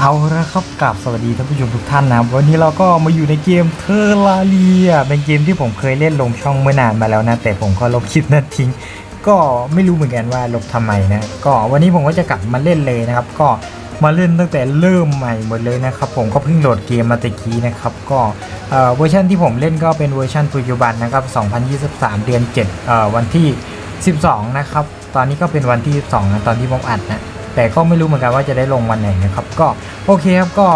เอาละครับกลับสวัสดีท่านผู้ชมทุกท่านนะครับวันนี้เราก็มาอยู่ในเกมเทอร์ลาเรียเป็นเกมที่ผมเคยเล่นลงช่องเมื่อนานมาแล้วนะ แต่ผมก็ลบคลิปนั้นทิ้ง ก็ไม่รู้เหมือนกันว่าลบทำไมนะ ก็วันนี้ผมก็จะกลับมาเล่นเลยนะครับ ก็มาเล่นตั้งแต่เริ่มใหม่หมดเลยนะครับผมก็เพิ่งโหลดเกมมาตะกี้นะครับ ก็เอ่อเวอร์ชันที่ผมเล่นก็เป็นเวอร์ชันปัจจุบันนะครับ 2023 เดือน7เอ่อวันที่ 12 นะครับ ตอนนี้ก็เป็นวันที่ 12นะตอนที่ผมอัดนะ แต่ก็ไม่รู้เหมือนกันว่าจะได้ลงวันไหนนะครับ ก็โอเคครับก็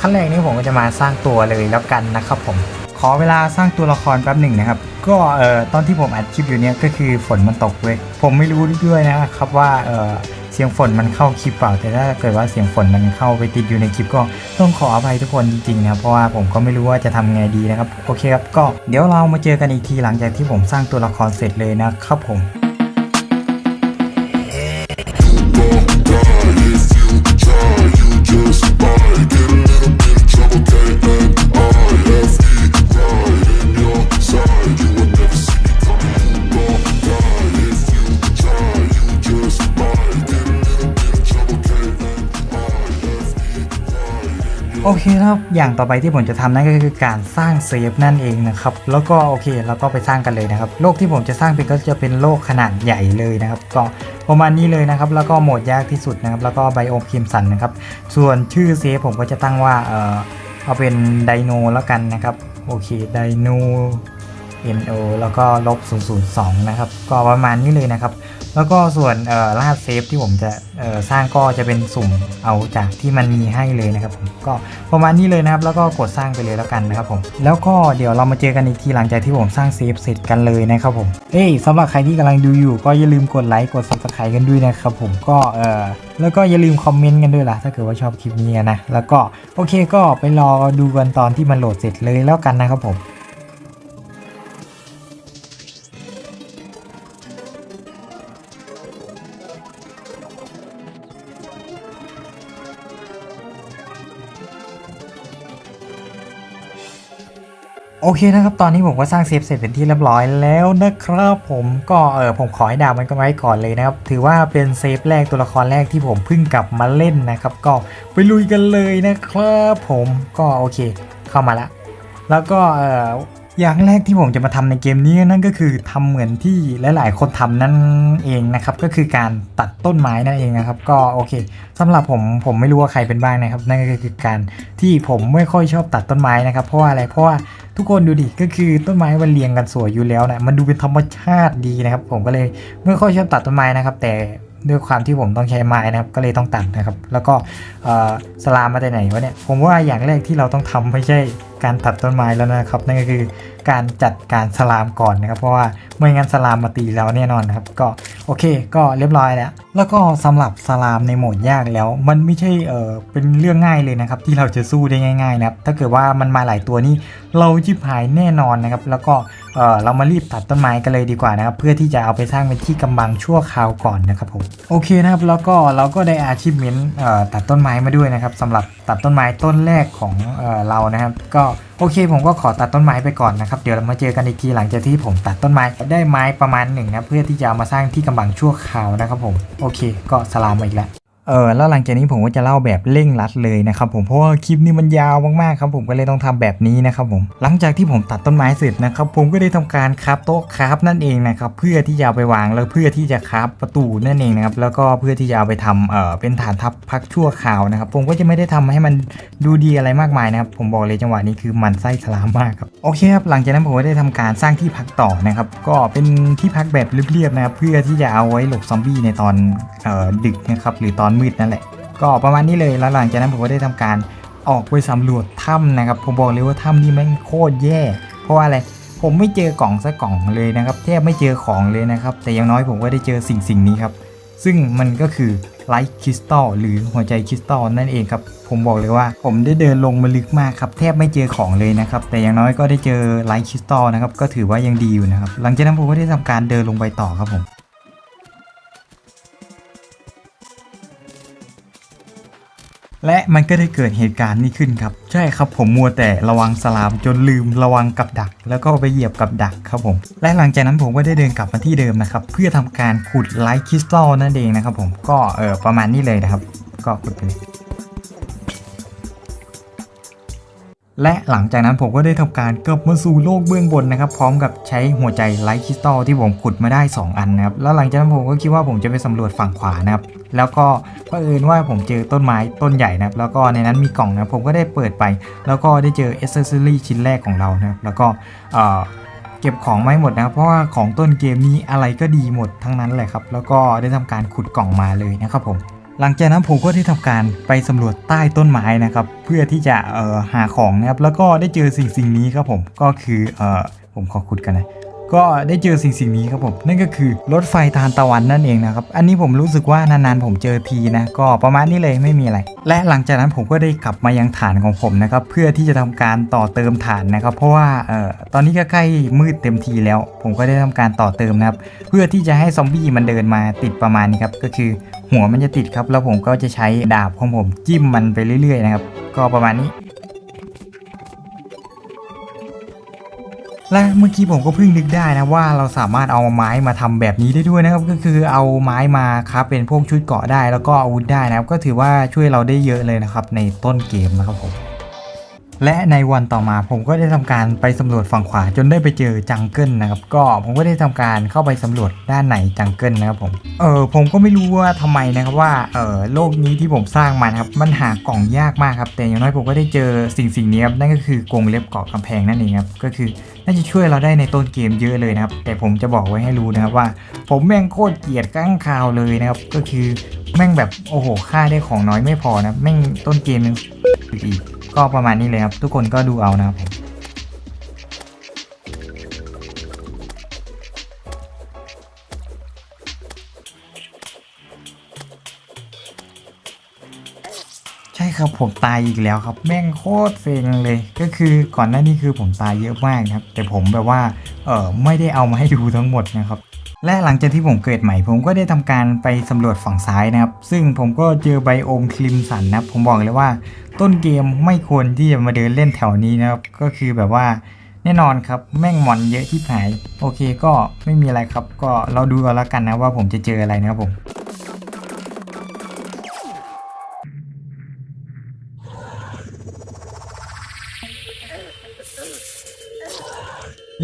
ขั้นแรกนี้ผมก็จะมาสร้างตัวเลยแล้วกันนะครับผมขอเวลาสร้างตัวละครแป๊บหนึ่งนะครับ ก็เอ่อตอนที่ผมอัดคลิปอยู่เนี้ยก็คือฝนมันตกเว้ยผมไม่รู้ด้วยนะครับว่าเอ่อเสียงฝนมันเข้าคลิปเปล่า แต่ถ้าเกิดว่าเสียงฝนมันเข้าไปติดอยู่ในคลิปก็ต้องขออภัยทุกคนจริงๆนะเพราะว่าผมก็ไม่รู้ว่าจะทำไงดีนะครับโอเคครับก็เดี๋ยวเรามาเจอกันอีกทีหลังจากที่ผมสร้างตัวละครเสร็จเลยนะครับผม โอเคครับอย่างต่อไปที่ผมจะทำนั่นก็คือการสร้างเซฟนั่นเองนะครับแล้วก็โอเคเราก็ไปสร้างกันเลยนะครับโลกที่ผมจะสร้างเป็นก็จะเป็นโลกขนาดใหญ่เลยนะครับก็ประมาณนี้เลยนะครับแล้วก็โหมดยากที่สุดนะครับแล้วก็ไบโอมคิมสันนะครับส่วนชื่อเซฟผมก็จะตั้งว่าเออเอาเป็นไดโนแล้วกันนะครับโอเคไดโน NO แล้วก็ลบ002นะครับก็ประมาณนี้เลยนะครับ แล้วก็ส่วนเอ่อรหัสเซฟที่ผมจะสร้างก็จะเป็นสุ่มเอาจากที่มันมีให้เลยนะครับผมก็ประมาณนี้เลยนะครับ แล้วก็กดสร้างไปเลยแล้วกันนะครับผมแล้วก็เดี๋ยวเรามาเจอกันอีกทีหลังจากที่ผมสร้างเซฟเสร็จกันเลยนะครับผมเอ้ยสำหรับใครที่กำลังดูอยู่ ก็อย่าลืมกดไลค์กด subscribe กันด้วยนะครับผมก็เออแล้วก็อย่าลืมคอมเมนต์กันด้วยล่ะถ้าเกิดว่าชอบคลิปนี้นะแล้วก็โอเคก็ไปรอดูกันตอนที่มันโหลดเสร็จเลยแล้วกันนะครับผม อเคนะครับ ตอนนี้ผมก็สร้างเซฟเสร็จเป็นที่เรียบร้อยแล้วนะครับผมก็เออผมขอให้ดาวมันก็ไว้ก่อนเลยนะครับ ถือว่าเป็นเซฟแรกตัวละครแรกที่ผมเพิ่งกลับมาเล่นนะครับ ก็ไปลุยกันเลยนะครับผมก็โอเค เข้ามาละ แล้วก็เอออย่างแรกที่ผมจะมาทำในเกมนี้นั่นก็คือทำเหมือนที่หลายๆคนทำนั่นเองนะครับ ก็คือการตัดต้นไม้นั่นเองนะครับ ก็โอเคสำหรับผมผมไม่รู้ว่าใครเป็นบ้างนะครับ นั่นก็คือการที่ผมไม่ค่อยชอบตัดต้นไม้นะครับ เพราะว่าอะไรเพราะว่า ทุกคนดูดิก็คือต้นไม้มันเรียงกันสวยอยู่แล้วนะมันดูเป็นธรรมชาติดีนะครับ ผมก็เลยไม่ค่อยชอบตัดต้นไม้นะครับ แต่ด้วยความที่ผมต้องใช้ไม้นะครับก็เลยต้องตัดนะครับ แล้วก็สลามมาแต่ไหนวะเนี่ยผมว่าอย่างแรกที่เราต้องทำไม่ใช่ การตัดต้นไม้แล้วนะครับนั่นก็คือการจัดการสลามก่อนนะครับ เพราะว่าไม่งั้นสลามมาตีเราแน่นอนนะครับ ก็โอเค ก็เรียบร้อยแล้วแล้วก็สำหรับสลามในโหมดยากแล้ว มันไม่ใช่เออเป็นเรื่องง่ายเลยนะครับ ที่เราจะสู้ได้ง่ายๆนะครับถ้าเกิดว่ามันมาหลายตัวนี่เราจิบหายแน่นอนนะครับ แล้วก็เออเรามารีบตัดต้นไม้กันเลยดีกว่านะครับ เพื่อที่จะเอาไปสร้างเป็นที่กำบังชั่วคราวก่อนนะครับผมโอเคนะครับแล้วก็เราก็ได้อาชีพเมนเออตัดต้นไม้มาด้วยนะครับสำหรับตัดต้นไม้ต้นแรกของเออเรานะครับ ก็โอเค ผมก็ขอตัดต้นไม้ไปก่อนนะครับ เดี๋ยวเรามาเจอกันอีกทีหลังจากที่ผมตัดต้นไม้ได้ไม้ประมาณหนึ่งนะเพื่อที่จะเอามาสร้างที่กำบังชั่วคราวนะครับผมโอเค ก็สลามมาอีกแล้ว เออแล้วหลังจากนี้ผมก็จะเล่าแบบเร่งรัดเลยนะครับผมเพราะว่าคลิปนี้มันยาวมากๆครับผมก็เลยต้องทำแบบนี้นะครับผมหลังจากที่ผมตัดต้นไม้เสร็จนะครับผมก็ได้ทำการคราฟโต๊ะคราฟนั่นเองนะครับเพื่อที่จะเอาไปวางแล้วเพื่อที่จะคราฟประตูนั่นเองนะครับแล้วก็เพื่อที่จะเอาไปทำเออเป็นฐานทัพพักชั่วคราวนะครับผมก็จะไม่ได้ทำให้มันดูดีอะไรมากมายนะครับผมบอกเลยจังหวะนี้คือมันไส้สลามมากครับโอเคครับหลังจากนั้นผมก็ได้ทำการสร้างที่พักต่อนะครับก็เป็นที่พักแบบเรียบๆนะครับเพื่อที่จะเอาไว้หลบซอมบี้ในตอนเออดึกนะครับหรือตอนมืดนั่นแหละ ก็ประมาณนี้เลยแล้วหลังจากนั้นผมก็ได้ทำการออกไปสำรวจถ้ำนะครับ ผมบอกเลยว่าถ้ำนี่แม่งโคตรแย่ เพราะว่าอะไรผมไม่เจอกล่องสักกล่องเลยนะครับแทบไม่เจอของเลยนะครับ แต่อย่างน้อยผมก็ได้เจอสิ่งสิ่งนี้ครับ ซึ่งมันก็คือไลท์คริสตัลหรือหัวใจคริสตัลนั่นเองครับ ผมบอกเลยว่า ผมได้เดินลงมาลึกมากครับ แทบไม่เจอของเลยนะครับ แต่อย่างน้อยก็ได้เจอไลท์คริสตัลนะครับ ก็ถือว่ายังดีอยู่นะครับ หลังจากนั้นผมก็ได้ทำการเดินลงไปต่อครับผม และมันก็ได้เกิดเหตุการณ์นี้ขึ้นครับ ใช่ครับผมมัวแต่ระวังสลามจนลืมระวังกับดัก แล้วก็ไปเหยียบกับดักครับผม และหลังจากนั้นผมก็ได้เดินกลับมาที่เดิมนะครับ เพื่อทำการขุดไลท์คริสตัลนั่นเองนะครับผมก็เออประมาณนี้เลยนะครับ ก็ขุดไปเลย และหลังจากนั้นผมก็ได้ทำการกลับมาสู่โลกเบื้องบนนะครับ พร้อมกับใช้หัวใจไลท์คริสตัลที่ผมขุดมาได้ 2 อันนะครับ แล้วหลังจากนั้นผมก็คิดว่าผมจะไปสำรวจฝั่งขวานะครับ แล้วก็เผอิญว่าผมเจอต้นไม้ต้นใหญ่นะครับ แล้วก็ในนั้นมีกล่องนะผมก็ได้เปิดไป แล้วก็ได้เจอเอเซอรี่ชิ้นแรกของเรานะครับ แล้วก็เอ่อเก็บของไม่หมดนะครับเพราะว่าของต้นเกมนี้อะไรก็ดีหมดทั้งนั้นเลยครับ แล้วก็ได้ทำการขุดกล่องมาเลยนะครับผม หลังจากนั้นผมก็ได้ทำการไปสำรวจใต้ต้นไม้นะครับ เพื่อที่จะเอ่อหาของนะครับแล้วก็ได้เจอสิ่งสิ่งนี้ครับผมก็คือเอ่อผมขอขุดกันนะ ก็ได้เจอสิ่งสิ่งนี้ครับผม นั่นก็คือรถไฟทานตะวันนั่นเองนะครับ อันนี้ผมรู้สึกว่านานๆผมเจอทีนะ ก็ประมาณนี้เลยไม่มีอะไร และหลังจากนั้นผมก็ได้กลับมายังฐานของผมนะครับ เพื่อที่จะทำการต่อเติมฐานนะครับ เพราะว่าเอ่อตอนนี้ก็ใกล้มืดเต็มทีแล้ว ผมก็ได้ทำการต่อเติมนะครับ เพื่อที่จะให้ซอมบี้มันเดินมาติดประมาณนี้ครับ ก็คือหัวมันจะติดครับ แล้วผมก็จะใช้ดาบของผมจิ้มมันไปเรื่อยๆนะครับ ก็ประมาณนี้ และเมื่อกี้ผมก็เพิ่งนึกได้นะว่าเราสามารถเอาไม้มาทำแบบนี้ได้ด้วยนะครับ ก็คือเอาไม้มาครับเป็นพวกชุดเกาะได้ แล้วก็อาวุธได้นะครับ ก็ถือว่าช่วยเราได้เยอะเลยนะครับในต้นเกมนะครับผม และในวันต่อมาผมก็ได้ทำการไปสำรวจฝั่งขวาจนได้ไปเจอจังเกิลนะครับ ก็ผมก็ได้ทำการเข้าไปสำรวจด้านไหนจังเกิลนะครับผมเออผมก็ไม่รู้ว่าทำไมนะครับว่าเออโลกนี้ที่ผมสร้างมานะครับมันหากล่องยากมากครับ แต่อย่างน้อยผมก็ได้เจอสิ่งสิ่งนี้ครับนั่นก็คือกรงเล็บเกาะกำแพงนั่นเองครับก็คือน่าจะช่วยเราได้ในต้นเกมเยอะเลยนะครับ แต่ผมจะบอกไว้ให้รู้นะครับว่า ผมแม่งโคตรเกลียดก้างคาวเลยนะครับก็คือแม่งแบบโอ้โหค่าได้ของน้อยไม่พอนะแม่งต้นเกมยังอีก ก็ประมาณนี้เลยครับ ทุกคนก็ดูเอานะครับ ครับผมตายอีกแล้วครับ แม่งโคตรเซ็งเลย ก็คือก่อนหน้านี้คือผมตายเยอะมากนะครับ แต่ผมแบบว่าเออไม่ได้เอามาให้ดูทั้งหมดนะครับ และหลังจากที่ผมเกิดใหม่ ผมก็ได้ทำการไปสำรวจฝั่งซ้ายนะครับ ซึ่งผมก็เจอไบโอมคลิมสันนะครับ ผมบอกเลยว่า ต้นเกมไม่ควรที่จะมาเดินเล่นแถวนี้นะครับ ก็คือแบบว่าแน่นอนครับแม่งมอนเยอะที่หาย โอเคก็ไม่มีอะไรครับ ก็เราดูกันแล้วกันนะว่าผมจะเจออะไรนะครับผม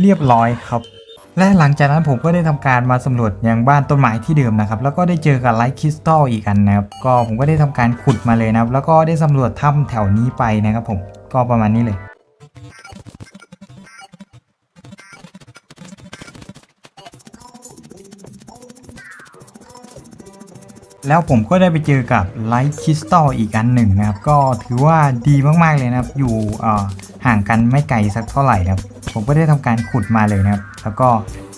เรียบร้อยครับ และหลังจากนั้นผมก็ได้ทำการมาสำรวจยังบ้านต้นไม้ที่เดิมนะครับ แล้วก็ได้เจอกับไลท์คริสตัลอีกอันนะครับ ก็ผมก็ได้ทำการขุดมาเลยนะครับ แล้วก็ได้สำรวจถ้ำแถวนี้ไปนะครับ ผมก็ประมาณนี้เลยแล้วผมก็ได้ไปเจอกับไลท์คริสตัลอีกอันหนึ่งนะครับ ก็ถือว่าดีมากๆเลยนะครับ อยู่ห่างกันไม่ไกลสักเท่าไหร่นะครับ ผมก็ได้ทำการขุดมาเลยนะครับ แล้วก็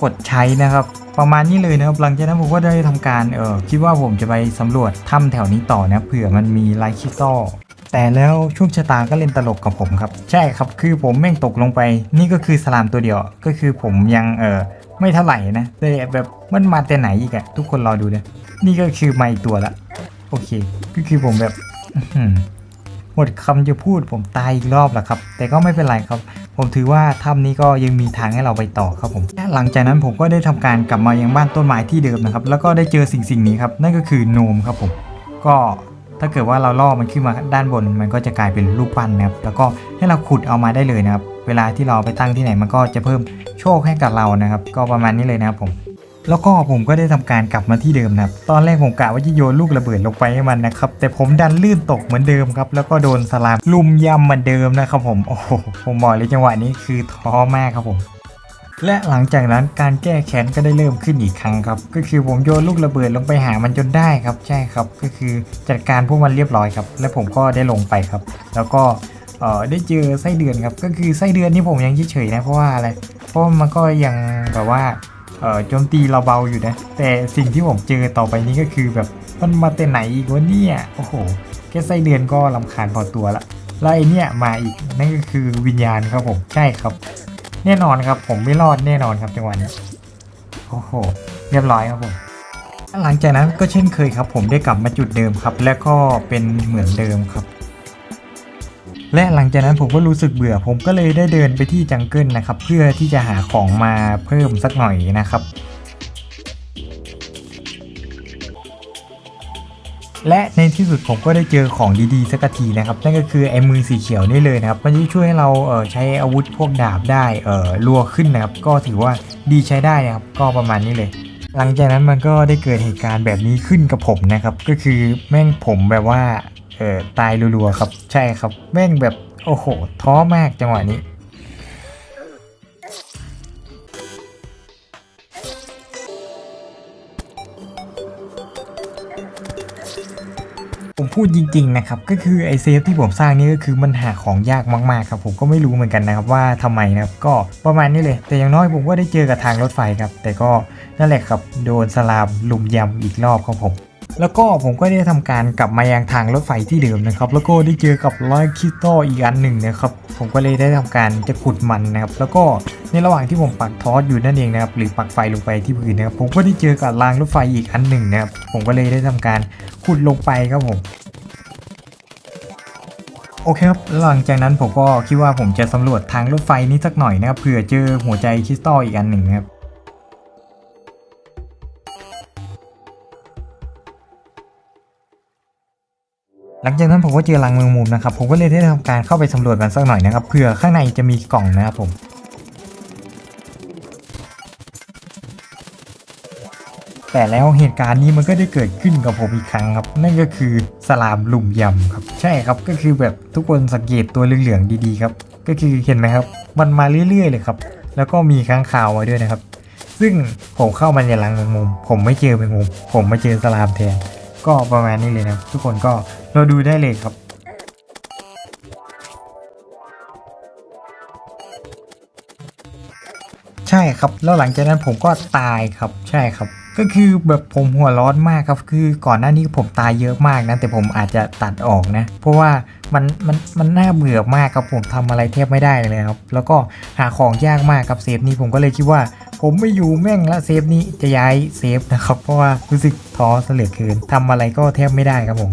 กดใช้นะครับ ประมาณนี้เลยนะครับ หลังจากนั้นผมก็ได้ทำการเออคิดว่าผมจะไปสำรวจถ้ำแถวนี้ต่อนะเผื่อมันมีไลท์คริสตัลแต่แล้วช่วงชะตาก็เล่นตลกกับผมครับ ใช่ครับคือผมแม่งตกลงไป นี่ก็คือสลามตัวเดียวก็คือผมยังเออไม่เท่าไหร่นะแต่แบบมันมาแต่ไหนอีกอะทุกคนรอดูนะนี่ก็คือมาอีกตัวละโอเคก็คือผมแบบอื้อหือหมดคำจะพูดผมตายอีกรอบแล้วครับ แต่ก็ไม่เป็นไรครับ ผมถือว่าถ้ำนี้ก็ยังมีทางให้เราไปต่อครับผมหลังจากนั้นผมก็ได้ทำการกลับมายังบ้านต้นไม้ที่เดิมนะครับ แล้วก็ได้เจอสิ่งสิ่งนี้ครับ นั่นก็คือโนมครับผม ก็ถ้าเกิดว่าเราล่อมันขึ้นมาด้านบน มันก็จะกลายเป็นรูปปั้นนะครับ แล้วก็ให้เราขุดเอามาได้เลยนะครับ เวลาที่เราเอาไปตั้งที่ไหนมันก็จะเพิ่มโชคให้กับเรานะครับ ก็ประมาณนี้เลยนะครับผม แล้วก็ผมก็ได้ทำการกลับมาที่เดิมนะครับ ตอนแรกผมกะว่าจะโยนลูกระเบิดลงไปให้มันนะครับ แต่ผมดันลื่นตกเหมือนเดิมครับ แล้วก็โดนสลามลุมยำเหมือนเดิมนะครับผม โอ้โห ผมบอกเลยจังหวะนี้คือท้อมากครับผมและหลังจากนั้นการแก้แค้นก็ได้เริ่มขึ้นอีกครั้งครับ ก็คือผมโยนลูกระเบิดลงไปหามันจนได้ครับ ใช่ครับ ก็คือจัดการพวกมันเรียบร้อยครับ และผมก็ได้ลงไปครับ แล้วก็เอ่อได้เจอไส้เดือนครับ ก็คือไส้เดือนนี่ผมยังเฉยๆนะเพราะว่าอะไร เพราะมันก็ยังแบบว่า เอ่อโจมตีเราเบาอยู่นะ แต่สิ่งที่ผมเจอต่อไปนี้ก็คือแบบมันมาแต่ไหนอีกวะเนี่ยโอ้โหแค่ไส้เดือนก็ลำคาญพอตัวละแล้วไอเนี่ยมาอีกนั่นก็คือวิญญาณครับผมใช่ครับ แน่นอนครับผมไม่รอดแน่นอนครับจังหวะนี้โอ้โห เรียบร้อยครับผมหลังจากนั้นก็เช่นเคยครับ ผมได้กลับมาจุดเดิมครับ และก็เป็นเหมือนเดิมครับ และหลังจากนั้นผมก็รู้สึกเบื่อ ผมก็เลยได้เดินไปที่จังเกิลนะครับ เพื่อที่จะหาของมาเพิ่มสักหน่อยนะครับ และในที่สุดผมก็ได้เจอของดีๆสักทีนะครับ นั่นก็คือไอ้มือสีเขียวนี่เลยนะครับ มันจะช่วยให้เราเใช้อาวุธพวกดาบได้เออรัวขึ้นนะครับ ก็ถือว่าดีใช้ได้นะครับ ก็ประมาณนี้เลยหลังจากนั้นมันก็ได้เกิดเหตุการณ์แบบนี้ขึ้นกับผมนะครับ ก็คือแม่งผมแบบว่า เออตายรัวๆครับ ใช่ครับ แม่งแบบ โอ้โห ท้อมากจังหวะนี้ ผมพูดจริง ๆ นะครับ ก็คือไอเซฟที่ผมสร้างนี่ก็คือมันหาของยากมาก ๆ ครับ ผมก็ไม่รู้เหมือนกันนะครับว่าทำไมนะครับ ก็ประมาณนี้เลย แต่อย่างน้อยผมก็ได้เจอกับทางรถไฟครับ แต่ก็นั่นแหละครับ โดนสลามลุมยำอีกรอบครับผม แล้วก็ผมก็ได้ทำการกลับมายังทางรถไฟที่เดิมนะครับ แล้วก็ได้เจอกับร้อยคริสตัลอีกอันหนึ่งนะครับ ผมก็เลยได้ทำการจะขุดมันนะครับ แล้วก็ในระหว่างที่ผมปักทอสอยู่นั่นเองนะครับ หรือปักไฟลงไปที่พื้นนะครับ ผมก็ได้เจอกับรางรถไฟอีกอันหนึ่งนะครับ ผมก็เลยได้ทำการขุดลงไปครับผมโอเคครับ หลังจากนั้นผมก็คิดว่าผมจะสำรวจทางรถไฟนี้สักหน่อยนะครับ เผื่อเจอหัวใจคริสตัลอีกอันหนึ่งนะครับ ลังจากนั้นผมก็เจอรังแมงมุมนะครับ ผมก็เลยได้ทำการเข้าไปสำรวจมันสักหน่อยนะครับเผื่อข้างในจะมีกล่องนะครับผมแต่แล้วเหตุการณ์นี้มันก็ได้เกิดขึ้นกับผมอีกครั้งครับ นั่นก็คือสลามลุ่มยำครับ ใช่ครับก็คือแบบทุกคนสังเกตตัวเหลืองๆดีๆครับ ก็คือเห็นไหมครับ มันมาเรื่อยๆเลยครับ แล้วก็มีค้างคาวมาด้วยนะครับ ซึ่งผมเข้ามาในรังแมงมุม ผมไม่เจอแมงมุม ผมมาเจอสลามแทนก็ประมาณนี้เลยนะทุกคนก็ เราดูได้เลยครับ ใช่ครับ แล้วหลังจากนั้นผมก็ตายครับ ใช่ครับ ก็คือแบบผมหัวร้อนมากครับ คือก่อนหน้านี้ผมตายเยอะมากนะ แต่ผมอาจจะตัดออกนะ เพราะว่ามันมันมันน่าเบื่อมากครับ ผมทำอะไรแทบไม่ได้เลยครับ แล้วก็หาของยากมากครับเซฟนี้ผมก็เลยคิดว่าผมไม่อยู่แม่งละเซฟนี้จะย้ายเซฟนะครับ เพราะว่ารู้สึกท้อเสลือเกินทำอะไรก็แทบไม่ได้ครับผม